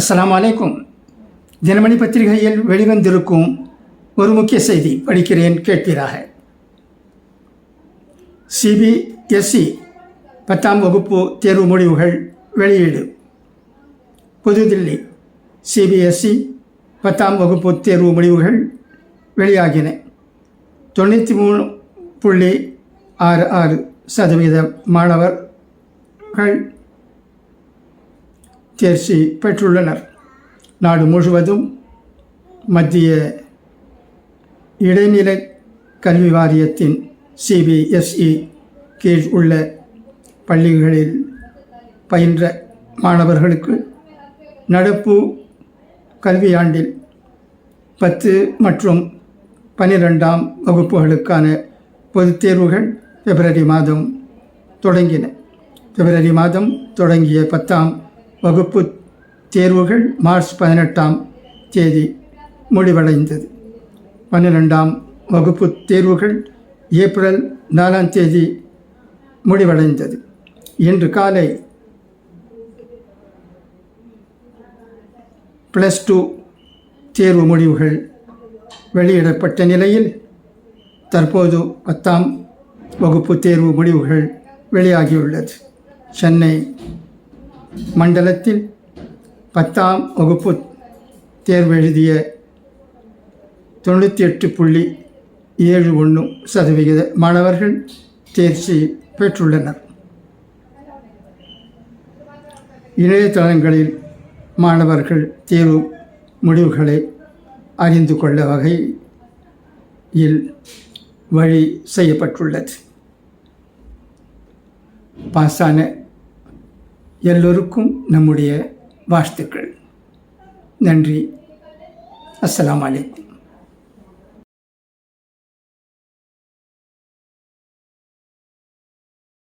அஸ்லாம் வலைக்கும் தினமணி பத்திரிகையில் வெளிவந்திருக்கும் ஒரு முக்கிய செய்தி படிக்கிறேன் கேட்பீராக. சிபிஎஸ்இ பத்தாம் வகுப்பு தேர்வு முடிவுகள் வெளியீடு. புதுதில்லி சிபிஎஸ்இ பத்தாம் வகுப்பு தேர்வு முடிவுகள் வெளியாகின. தொண்ணூற்றி மூணு புள்ளி ஆறு ஆறு சதவீத மாணவர்கள் தேர்ச்சி பெற்றுள்ளனர். நாடு முழுவதும் மத்திய இடைநிலை கல்வி வாரியத்தின் சிபிஎஸ்இ கீழ் உள்ள பள்ளிகளில் பயின்ற மாணவர்களுக்கு நடப்பு கல்வியாண்டில் பத்து மற்றும் பனிரெண்டாம் வகுப்புகளுக்கான பொதுத் தேர்வுகள் பிப்ரவரி மாதம் தொடங்கின. பிப்ரவரி மாதம் தொடங்கிய பத்தாம் வகுப்பு தேர்வுகள் மார்ச் பதினெட்டாம் தேதி முடிவடைந்தது. பன்னிரெண்டாம் வகுப்பு தேர்வுகள் ஏப்ரல் நாலாம் தேதி முடிவடைந்தது. இன்று காலை ப்ளஸ் டூ தேர்வு முடிவுகள் வெளியிடப்பட்ட நிலையில் தற்போது பத்தாம் வகுப்பு தேர்வு முடிவுகள் வெளியாகியுள்ளது. சென்னை மண்டலத்தில் பத்தாம் வகுப்பு தேர்வு எழுதிய தொண்ணூற்றி எட்டு புள்ளி ஏழு ஒன்று சதவிகித மாணவர்கள் தேர்ச்சி பெற்றுள்ளனர். இணையதளங்களில் மாணவர்கள் தேர்வு முடிவுகளை அறிந்து கொள்ள வகையில் வழி செய்யப்பட்டுள்ளது. பாஸான எல்லோருக்கும் நம்முடைய வாழ்த்துக்கள். நன்றி. அஸ்லாம் அலைக்கும்.